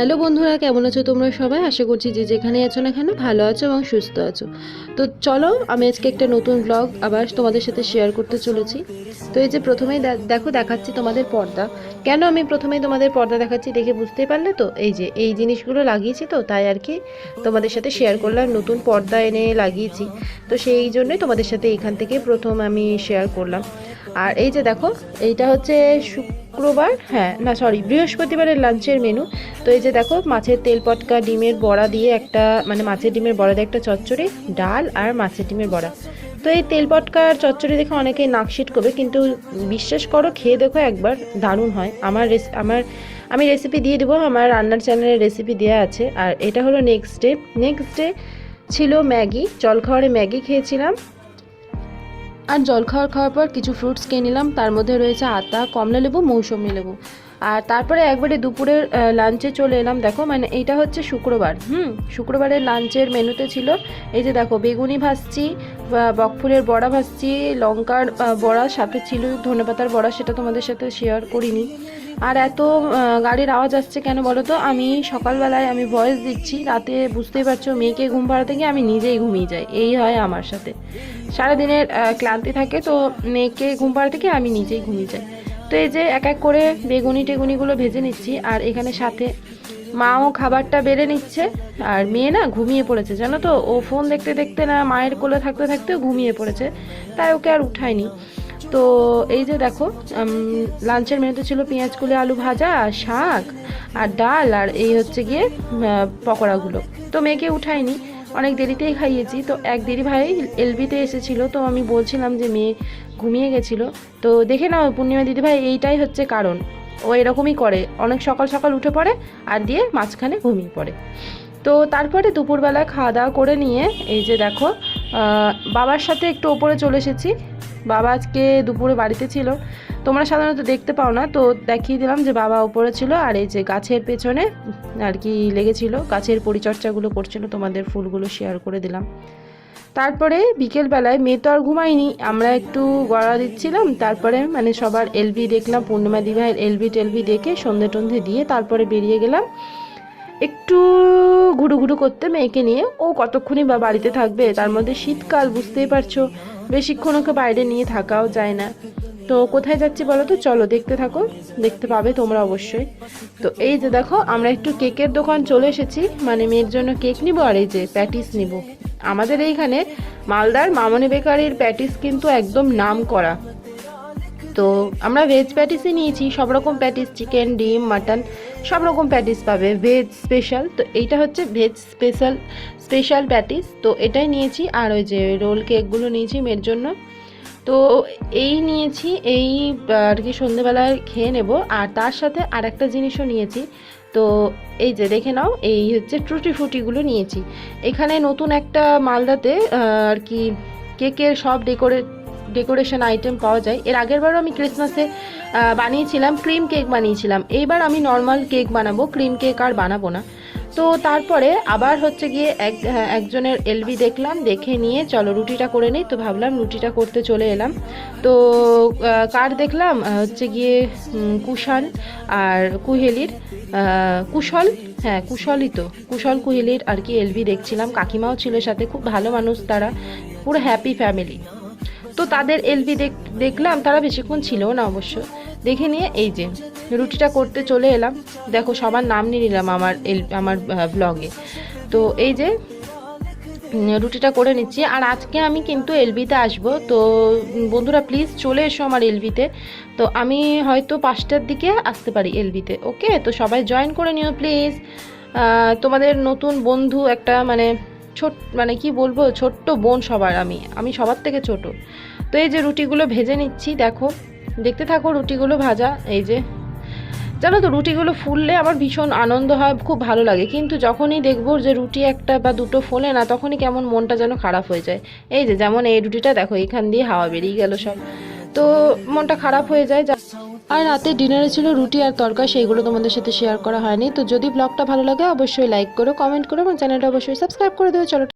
Hello বন্ধুরা, কেমন আছো তোমরা সবাই? আশা করছি যে যেখানে আছো না কেন ভালো আছো এবং সুস্থ আছো। তো চলো, আমি আজকে একটা নতুন ব্লগ আবার তোমাদের সাথে শেয়ার করতে চলেছি। তো এই যে প্রথমেই দেখো, দেখাচ্ছি তোমাদের পর্দা। কেন আমি প্রথমেই তোমাদের পর্দা দেখাচ্ছি দেখে বুঝতেই পারলে তো? এই যে, এই জিনিসগুলো লাগিয়েছি তো, তাই আর কি তোমাদের সাথে শেয়ার করলাম, নতুন পর্দা এনে লাগিয়েছি। তো সেই জন্যই তোমাদের সাথে এখান থেকে প্রথম আমি শেয়ার করলাম। আর এই যে দেখো, এইটা হচ্ছে শুক্রবার হ্যাঁ না সরি বৃহস্পতিবারের লাঞ্চের মেনু তো এই যে দেখো, মাছের তেল পটকা, ডিমের বড়া দিয়ে একটা মানে মাছের ডিমের বড়া দিয়ে একটা চচ্চড়ি, ডাল আর মাছের ডিমের বড়া। তো এই তেল পটকার চচ্চড়ি দেখে অনেকেই নাকশিট করবে, কিন্তু বিশ্বাস করো, খেয়ে দেখো একবার দারুণ হয়। আমার আমার, আমি রেসিপি দিয়ে দেবো, আমার রান্নার চ্যানেলের রেসিপি দেওয়া আছে। আর এটা হলো নেক্সট ডে নেক্সট ডে ছিল ম্যাগি, জলখাবারে ম্যাগি খেয়েছিলাম। আর জল খাওয়ার পর কিছু ফ্রুটস কিনে নিলাম। তার মধ্যে রয়েছে আতা, কমলা লেবু মৌসুমি লেবু। আর তারপরে একবারে দুপুরের লাঞ্চে চলে এলাম। দেখো মানে এইটা হচ্ছে শুক্রবার। হুম, শুক্রবারের লাঞ্চের মেনুতে ছিল এই যে দেখো, বেগুনি ভাজছি বকফুলের বড়া ভাজছি, লঙ্কার বড়া, সাথে ছিল ধনেপাতার বড়া, সেটা তোমাদের সাথে শেয়ার করিনি। আর এত গাড়ির আওয়াজ আসছে কেন বলো তো আমি সকালবেলায় আমি ভয়েস দিচ্ছি, রাতে বুঝতেই পারছ, মেয়েকে ঘুম পাড়াতে গিয়ে আমি নিজেই ঘুমিয়ে যাই, এই হয় আমার সাথে। সারাদিনের ক্লান্তি থাকে তো মেয়েকে ঘুম পাড়াতে গিয়ে আমি নিজেই ঘুমিয়ে যাই। তো এই যে এক এক করে বেগুনি টেগুনিগুলো ভেজে নিচ্ছি, আর এখানে সাথে মাও খাবারটা বেড়ে নিচ্ছে, আর মেয়ে না ঘুমিয়ে পড়েছে, জানো তো? ও ফোন দেখতে দেখতে না, মায়ের কোলে থাকতে থাকতে ঘুমিয়ে পড়েছে, তাই ওকে আর উঠায়নি। তো এই যে দেখো লাঞ্চের মেনুতে ছিল পেঁয়াজ কুলে আলু ভাজা, শাক আর ডাল আর এই হচ্ছে গিয়ে পকোড়াগুলো। তো মেয়েকে উঠায়নি অনেক দেরিতেই খাইয়েছি। তো এক দিদি ভাই এলবিতে এসেছিল, তো আমি বলছিলাম যে মেয়ে ঘুমিয়ে গেছিল। তো দেখে নাও, পূর্ণিমা দিদি ভাই, এইটাই হচ্ছে কারণ। ও এরকমই করে, অনেক সকাল সকাল উঠে পড়ে আর দিয়ে মাঝখানে ঘুমিয়ে পড়ে। তো তারপরে দুপুরবেলা খাওয়া দাওয়া করে নিয়ে, এই যে দেখো বাবার সাথে একটু ওপরে চলে এসেছি। বাবা আজকে দুপুরে বাড়িতে ছিল। তোমরা সাধারণত দেখতে পাও না, তো দেখিয়ে দিলাম যে বাবা ওপরে ছিল আর এই যে গাছের পেছনে আর কি লেগেছিল, গাছের পরিচর্যাগুলো করছিল, তোমাদের ফুলগুলো শেয়ার করে দিলাম। তারপরে বিকেলবেলায় মেয়ে তো আর ঘুমায়নি, আমরা একটু গড়া দিচ্ছিলাম, তারপরে মানে সবার এলবি দেখলাম, পূর্ণিমা দিভাইয়ের এলবি টেলবি দেখে সন্ধে টন্ধে দিয়ে তারপরে বেরিয়ে গেলাম। একটু ঘুরু ঘুরু করতে মেয়েকে নিয়ে, ও কতক্ষণই বা বাড়িতে থাকবে, তার মধ্যে শীতকাল, বুঝতেই পারছ। বেশিক্ষণ ওকে বাইরে নিয়ে থাকাও যায় না। তো কোথায় যাচ্ছি বলো তো? চলো, দেখতে থাকো। দেখতে পাবে তোমরা অবশ্যই। তো এই যে দেখো, আমরা একটু কেকের দোকান চলে এসেছি। মানে মেয়ের জন্য কেক নিব আর এই যে প্যাটিস নিব। আমাদের এইখানে মালদার মামনি বেকারির প্যাটিস কিন্তু একদম নাম করা। তো আমরা ভেজ প্যাটিসই নিয়েছি, সব রকম প্যাটিস, চিকেন, ডিম, মাটন। সব রকম প্যাটিস পাবে, ভেজ স্পেশাল তো এইটা হচ্ছে ভেজ স্পেশাল স্পেশাল প্যাটিস, তো এটাই নিয়েছি, আর ওই যে রোল কেকগুলো নিয়েছি মেয়ের জন্য। তো এই নিয়েছি, এই, আর কি সন্ধেবেলায় খেয়ে নেব, আর তার সাথে আর একটা জিনিসও নিয়েছি, তো এই যে দেখে নাও, এই হচ্ছে ট্রুটি ফ্রুটিগুলো নিয়েছি। এখানে নতুন একটা মালদাতে আর কি কেকের সব ডেকোরেট ডেকোরেশন আইটেম পাওয়া যায়। এর আগের বারও আমি ক্রিসমাসে বানিয়েছিলাম ক্রিম কেক বানিয়েছিলাম। এইবার আমি নর্মাল কেক বানাবো ক্রিম কেক আর বানাবো না। তো তারপরে আবার হচ্ছে গিয়ে এক হ্যাঁ, একজনের এলবি দেখলাম দেখে নিয়ে চলো রুটিটা করে নিই তো ভাবলাম রুটিটা করতে চলে এলাম। তো কার দেখলাম? হচ্ছে গিয়ে কুষাণ আর কুহেলির কুশল হ্যাঁ কুশলই তো কুশল কুহেলির আর কি এলবি দেখছিলাম। কাকিমাও ছিল সাথে খুব ভালো মানুষ তারা পুরো হ্যাপি ফ্যামিলি তো তাদের এলবি দেখলাম, তারা বেশিক্ষণ ছিল না অবশ্য। দেখে নিয়ে এই যে, রুটিটা করতে চলে এলাম। দেখো, সবার নাম নিয়ে নিলাম আমার এল আমার ব্লগে তো এই যে রুটিটা করে নিচ্ছি। আর আজকে আমি কিন্তু এলবিতে আসব। তো বন্ধুরা প্লিজ চলে এসো আমার এলবিতে তো। আমি হয়তো পাঁচটার দিকে আসতে পারি এলবিতে ওকে তো সবাই জয়েন করে নিও প্লিজ তোমাদের নতুন বন্ধু একটা মানে ছোট মানে কি বলব, ছোট্ট বোন সবার আমি আমি সবার থেকে ছোট। তো এই যে রুটিগুলো ভেজে নিচ্ছি, দেখো, দেখতে থাকো রুটিগুলো ভাজা, এই যে। জানো তো, রুটিগুলো ফুললে আমার ভীষণ আনন্দ হয়, খুব ভালো লাগে। কিন্তু যখনই দেখব যে রুটি একটা বা দুটো ফোলে না, তখনই কেমন মনটা যেন খারাপ হয়ে যায়। এই যে, যেমন এই রুটিটা, দেখো, এখান দিয়ে হাওয়া বেরিয়ে গেল সব। তো মনটা খারাপ হয়ে যায় আর রাতে ডিনারে ছিল রুটি আর তরকা সেইগুলো তোমাদের সাথে শেয়ার করা হয়নি। তো যদি ব্লগটা ভালো লাগে, অবশ্যই লাইক করো কমেন্ট করো এবং চ্যানেলটা অবশ্যই সাবস্ক্রাইব করে দেবে চলো